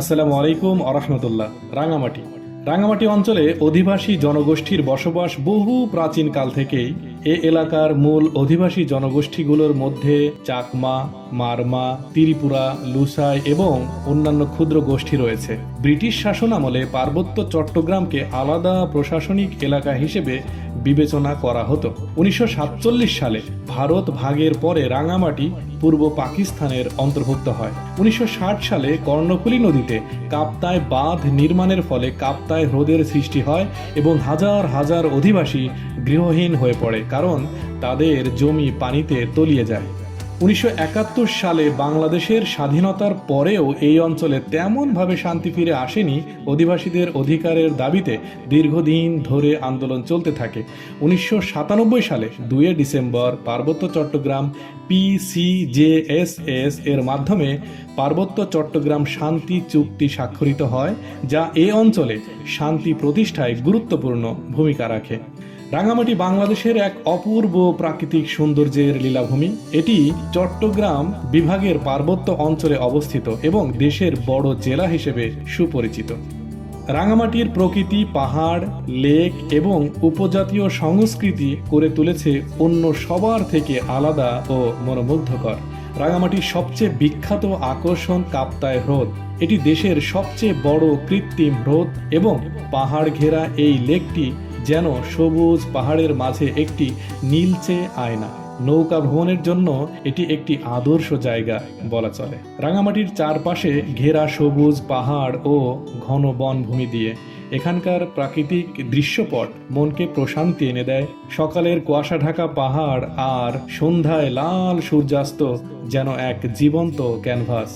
আসসালামু আলাইকুম আরহামতুল্লাহ রাঙামাটি। রাঙামাটি অঞ্চলে অধিবাসী জনগোষ্ঠীর বসবাস বহু প্রাচীন কাল থেকেই এ এলাকার মূল অধিবাসী জনগোষ্ঠীগুলোর মধ্যে চাকমা, মারমা, ত্রিপুরা, লুসাই এবং অন্যান্য ক্ষুদ্র গোষ্ঠী রয়েছে। ব্রিটিশ শাসন আমলে পার্বত্য চট্টগ্রামকে আলাদা প্রশাসনিক এলাকা হিসেবে বিবেচনা করা হতো। উনিশশো সাতচল্লিশ সালে ভারত ভাগের পরে রাঙামাটি পূর্ব পাকিস্তানের অন্তর্ভুক্ত হয়। উনিশশো ষাট সালে কর্ণফুলী নদীতে কাপ্তায় বাঁধ নির্মাণের ফলে কাপ্তায় হ্রদের সৃষ্টি হয় এবং হাজার হাজার অধিবাসী গৃহহীন হয়ে পড়ে, কারণ তাদের জমি পানিতে তলিয়ে যায়। উনিশশো একাত্তর সালে বাংলাদেশের স্বাধীনতার পরেও এই অঞ্চলে তেমনভাবে শান্তি ফিরে আসেনি অধিবাসীদের অধিকারের দাবিতে দীর্ঘদিন ধরে আন্দোলন চলতে থাকে। উনিশশো সাতানব্বই সালে দুয়ে ডিসেম্বর পার্বত্য চট্টগ্রাম পিসিজেএসএস এর মাধ্যমে পার্বত্য চট্টগ্রাম শান্তি চুক্তি স্বাক্ষরিত হয়, যা এ অঞ্চলে শান্তি প্রতিষ্ঠায় গুরুত্বপূর্ণ ভূমিকা রাখে। রাঙামাটি বাংলাদেশের এক অপূর্ব প্রাকৃতিক সৌন্দর্যের লীলাভূমি। এটি চট্টগ্রাম বিভাগের পার্বত্য অঞ্চলে অবস্থিত এবং দেশের বড় জেলা হিসেবে সুপরিচিত। রাঙামাটির প্রকৃতি, পাহাড়, লেক এবং উপজাতীয় সংস্কৃতি করে তুলেছে অন্য সবার থেকে আলাদা ও মনোমুগ্ধকর। রাঙামাটির সবচেয়ে বিখ্যাত আকর্ষণ কাপ্তায় হ্রদ। এটি দেশের সবচেয়ে বড় কৃত্রিম হ্রদ এবং পাহাড় ঘেরা এই লেকটি যেন সবুজ পাহাড়ের মাঝে একটি নীলচে আয়না। নৌকা ভ্রমণের জন্য এটি একটি আদর্শ জায়গা বলা চলে। রাঙামাটির চারপাশে ঘেরা সবুজ পাহাড় ও ঘন বনভূমি দিয়ে এখানকার প্রাকৃতিক দৃশ্যপট মনকে প্রশান্তি এনে দেয়। সকালের কুয়াশা ঢাকা পাহাড় আর সন্ধ্যায় লাল সূর্যাস্ত যেন এক জীবন্ত ক্যানভাস।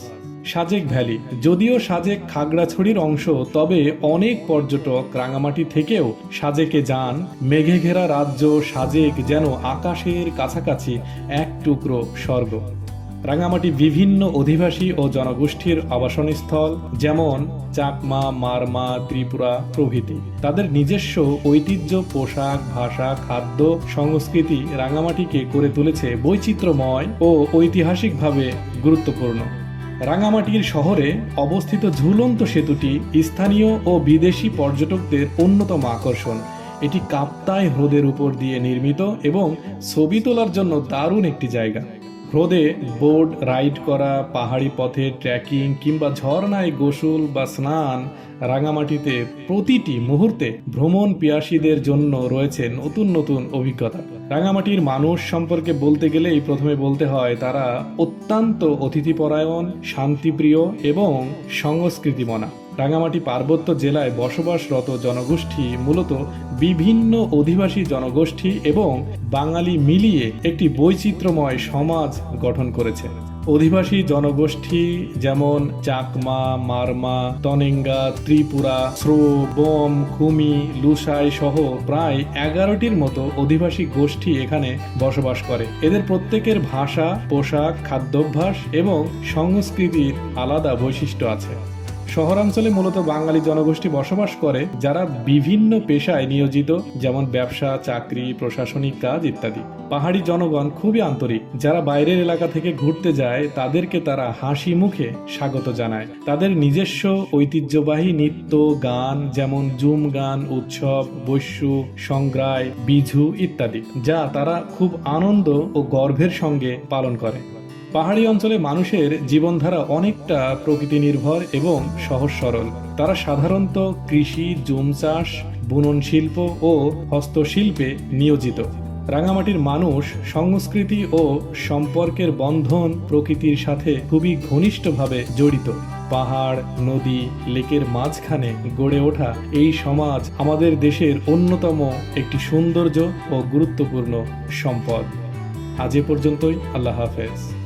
সাজেক ভ্যালি। যদিও সাজেক খাগড়াছড়ির অংশ, তবে অনেক পর্যটক রাঙামাটি থেকেও সাজেকে যান। মেঘে ঘেরা রাজ্য সাজেক যেন আকাশের কাছাকাছি এক টুকরো স্বর্গ। রাঙামাটি বিভিন্ন অধিবাসী ও জনগোষ্ঠীর আবাসনস্থল, যেমন চাকমা, মারমা, ত্রিপুরা প্রভৃতি। তাদের নিজস্ব ঐতিহ্য, পোশাক, ভাষা, খাদ্য, সংস্কৃতি রাঙামাটিকে করে তুলেছে বৈচিত্র্যময় ও ঐতিহাসিকভাবে গুরুত্বপূর্ণ। রাঙামাটির শহরে অবস্থিত ঝুলন্ত সেতুটি স্থানীয় ও বিদেশি পর্যটকদের অন্যতম আকর্ষণ। এটি কাপ্তায় হ্রদের উপর দিয়ে নির্মিত এবং ছবি তোলার জন্য দারুণ একটি জায়গা। হ্রদে বোর্ড রাইড করা, পাহাড়ি পথে ট্রেকিং কিংবা ঝর্ণায় গোসল বা স্নান রাঙামাটিতে প্রতিটি মুহূর্তে ভ্রমণ পিয়াসীদের জন্য রয়েছে নতুন নতুন অভিজ্ঞতা। রাঙামাটির মানুষ সম্পর্কে বলতে গেলেই প্রথমে বলতে হয়, তারা অত্যন্ত অতিথিপরায়ণ, শান্তিপ্রিয় এবং সংস্কৃতিমনা। রাঙামাটি পার্বত্য জেলায় বসবাসরত জনগোষ্ঠী মূলত বিভিন্ন অধিবাসী জনগোষ্ঠী এবং বাঙালি মিলিয়ে একটি বৈচিত্র্যময় সমাজ গঠন করেছে। অধিবাসী জনগোষ্ঠী যেমন চাকমা, মারমা, তনেঙ্গা, ত্রিপুরা শ্রো বোম খুমি লুসাই সহ প্রায় এগারোটির মতো অধিবাসী গোষ্ঠী এখানে বসবাস করে। এদের প্রত্যেকের ভাষা, পোশাক, খাদ্যাভ্যাস এবং সংস্কৃতির আলাদা বৈশিষ্ট্য আছে। শহরাঞ্চলে মূলত বাঙালি জনগোষ্ঠী বসবাস করে, যারা বিভিন্ন পেশায় নিয়োজিত, যেমন ব্যবসা, চাকরি, প্রশাসনিক কাজ ইত্যাদি। পাহাড়ি জনগণ খুবই আন্তরিক। যারা বাইরের এলাকা থেকে ঘুরতে যায়, তাদেরকে তারা হাসি মুখে স্বাগত জানায়। তাদের নিজস্ব ঐতিহ্যবাহী নৃত্য, গান, যেমন জুম গান, উৎসব, বৈশ্য, সংগ্রায় বিঝু ইত্যাদি, যা তারা খুব আনন্দ ও গর্বের সঙ্গে পালন করে। পাহাড়ি অঞ্চলে মানুষের জীবনধারা অনেকটা প্রকৃতি নির্ভর এবং সহজ সরল তারা সাধারণত কৃষি, জুম চাষ, বুনন শিল্প ও হস্তশিল্পে নিয়োজিত। রাঙামাটির মানুষ সংস্কৃতি ও সম্পর্কের বন্ধন প্রকৃতির সাথে খুবই ঘনিষ্ঠভাবে জড়িত। পাহাড়, নদী, লেকের মাঝখানে গড়ে ওঠা এই সমাজ আমাদের দেশের অন্যতম একটি সৌন্দর্য ও গুরুত্বপূর্ণ সম্পদ। আজ এ পর্যন্তই, আল্লাহ হাফেজ।